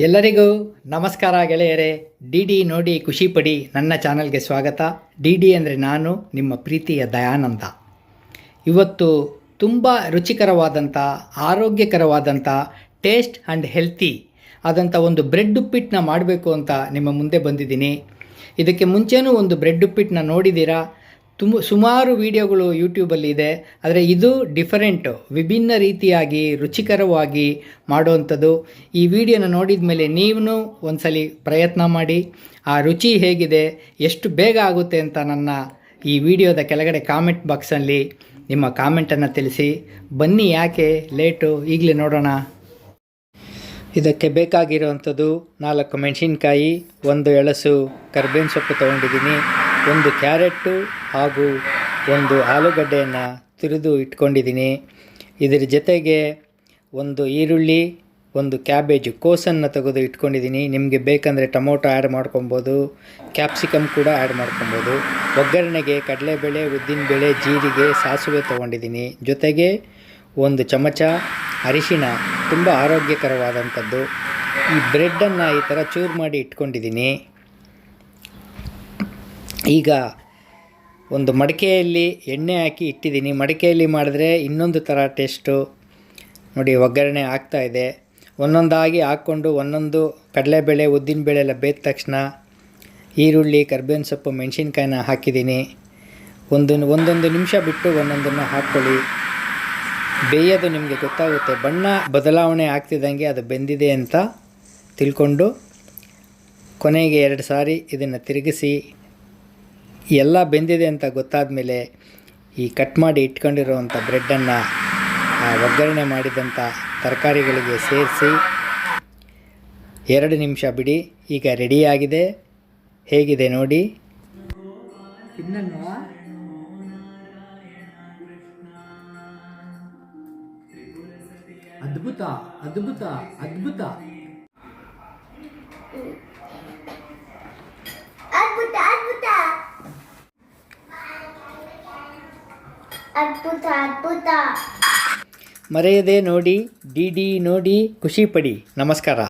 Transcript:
ಎಲ್ಲರಿಗೂ ನಮಸ್ಕಾರ ಗೆಳೆಯರೇ. ಡಿ ಡಿ ನೋಡಿ ಖುಷಿ ಪಡಿ ನನ್ನ ಚಾನಲ್ಗೆ ಸ್ವಾಗತ. ಡಿ ಡಿ ಅಂದರೆ ನಾನು, ನಿಮ್ಮ ಪ್ರೀತಿಯ ದಯಾನಂದ. ಇವತ್ತು ತುಂಬ ರುಚಿಕರವಾದಂಥ ಆರೋಗ್ಯಕರವಾದಂಥ ಟೇಸ್ಟ್ ಆ್ಯಂಡ್ ಹೆಲ್ತಿ ಆದಂಥ ಒಂದು ಬ್ರೆಡ್ ಉಪ್ಪಿಟ್ಟನ್ನ ಮಾಡಬೇಕು ಅಂತ ನಿಮ್ಮ ಮುಂದೆ ಬಂದಿದ್ದೀನಿ. ಇದಕ್ಕೆ ಮುಂಚೆನೂ ಒಂದು ಬ್ರೆಡ್ ಉಪ್ಪಿಟ್ಟನ್ನ ನೋಡಿದ್ದೀರಾ? ತುಂಬ ಸುಮಾರು ವೀಡಿಯೋಗಳು ಯೂಟ್ಯೂಬಲ್ಲಿ ಇದೆ. ಆದರೆ ಇದು ಡಿಫರೆಂಟು ವಿಭಿನ್ನ ರೀತಿಯಾಗಿ, ರುಚಿಕರವಾಗಿ ಮಾಡುವಂಥದ್ದು ಈ ವಿಡಿಯೋನ ನೋಡಿದ ಮೇಲೆ ನೀವು ಒಂದ್ಸಲಿ ಪ್ರಯತ್ನ ಮಾಡಿ. ಆ ರುಚಿ ಹೇಗಿದೆ, ಎಷ್ಟು ಬೇಗ ಆಗುತ್ತೆ ಅಂತ ನನ್ನ ಈ ವಿಡಿಯೋದ ಕೆಳಗಡೆ ಕಾಮೆಂಟ್ ಬಾಕ್ಸಲ್ಲಿ ನಿಮ್ಮ ಕಾಮೆಂಟನ್ನು ತಿಳಿಸಿ. ಬನ್ನಿ ಯಾಕೆ ಲೇಟು, ಈಗಲೇ ನೋಡೋಣ. ಇದಕ್ಕೆ ಬೇಕಾಗಿರುವಂಥದ್ದು ನಾಲ್ಕು ಮೆಣಸಿನ್ಕಾಯಿ, ಒಂದು ಎಳಸು, ಕರ್ಬೇವಿನ ಸೊಪ್ಪು ತೊಗೊಂಡಿದ್ದೀನಿ. ಒಂದು ಕ್ಯಾರೆಟ್ಟು ಹಾಗೂ ಒಂದು ಆಲೂಗಡ್ಡೆಯನ್ನು ತುರಿದು ಇಟ್ಕೊಂಡಿದ್ದೀನಿ. ಇದರ ಜೊತೆಗೆ ಒಂದು ಈರುಳ್ಳಿ, ಒಂದು ಕ್ಯಾಬೇಜ್ ಕೋಸನ್ನು ತೆಗೆದು ಇಟ್ಕೊಂಡಿದ್ದೀನಿ. ನಿಮಗೆ ಬೇಕಂದರೆ ಟೊಮೊಟೊ ಆ್ಯಡ್ ಮಾಡ್ಕೊಬೋದು ಕ್ಯಾಪ್ಸಿಕಮ್ ಕೂಡ ಆ್ಯಡ್ ಮಾಡ್ಕೊಬೋದು. ಒಗ್ಗರಣೆಗೆ ಕಡಲೆಬೇಳೆ, ಉದ್ದಿನಬೇಳೆ, ಜೀರಿಗೆ, ಸಾಸಿವೆ ತೊಗೊಂಡಿದ್ದೀನಿ. ಜೊತೆಗೆ ಒಂದು ಚಮಚ ಅರಿಶಿಣ, ತುಂಬ ಆರೋಗ್ಯಕರವಾದಂಥದ್ದು. ಈ ಬ್ರೆಡ್ಡನ್ನು ಈ ಥರ ಚೂರು ಮಾಡಿ ಇಟ್ಕೊಂಡಿದ್ದೀನಿ. ಈಗ ಒಂದು ಮಡಿಕೆಯಲ್ಲಿ ಎಣ್ಣೆ ಹಾಕಿ ಇಟ್ಟಿದ್ದೀನಿ. ಮಡಿಕೆಯಲ್ಲಿ ಮಾಡಿದ್ರೆ ಇನ್ನೊಂದು ಥರ ಟೇಸ್ಟು. ನೋಡಿ, ಒಗ್ಗರಣೆ ಆಗ್ತಾ ಇದೆ. ಒಂದೊಂದಾಗಿ ಹಾಕ್ಕೊಂಡು ಒಂದೊಂದು ಕಡಲೆಬೇಳೆ ಉದ್ದಿನಬೇಳೆ ಎಲ್ಲ ಬೇಯ್ದ ತಕ್ಷಣ ಈರುಳ್ಳಿ, ಕರ್ಬೇವಿನ ಸೊಪ್ಪು, ಮೆಣಸಿನ್ಕಾಯಿನ ಹಾಕಿದ್ದೀನಿ. ಒಂದೊಂದು ಒಂದೊಂದು ನಿಮಿಷ ಬಿಟ್ಟು ಒಂದೊಂದನ್ನು ಹಾಕ್ಕೊಳ್ಳಿ. ಬೇಯೋದು ನಿಮಗೆ ಗೊತ್ತಾಗುತ್ತೆ. ಬಣ್ಣ ಬದಲಾವಣೆ ಆಗ್ತಿದ್ದಂಗೆ ಅದು ಬೆಂದಿದೆ ಅಂತ ತಿಳ್ಕೊಂಡು ಕೊನೆಗೆ ಎರಡು ಸಾರಿ ಇದನ್ನು ತಿರುಗಿಸಿ ಎಲ್ಲ ಬೆಂದಿದೆ ಅಂತ ಗೊತ್ತಾದ ಮೇಲೆ ಈ ಕಟ್ ಮಾಡಿ ಇಟ್ಕೊಂಡಿರುವಂಥ ಬ್ರೆಡ್ಡನ್ನು ಒಗ್ಗರಣೆ ಮಾಡಿದಂಥ ತರಕಾರಿಗಳಿಗೆ ಸೇರಿಸಿ ಎರಡು ನಿಮಿಷ ಬಿಡಿ. ಈಗ ರೆಡಿಯಾಗಿದೆ ಹೇಗಿದೆ ನೋಡಿ. ಅದ್ಭುತ ಅದ್ಭುತ ಅದ್ಭುತ ಅದ್ಭುತ. ಅದ್ಭುತ. ಅದ್ಭುತ ಅದ್ಭುತ. ಮರೆಯದೆ ನೋಡಿ ಡಿ ಡಿ ನೋಡಿ ಖುಷಿ ಪಡಿ. ನಮಸ್ಕಾರ.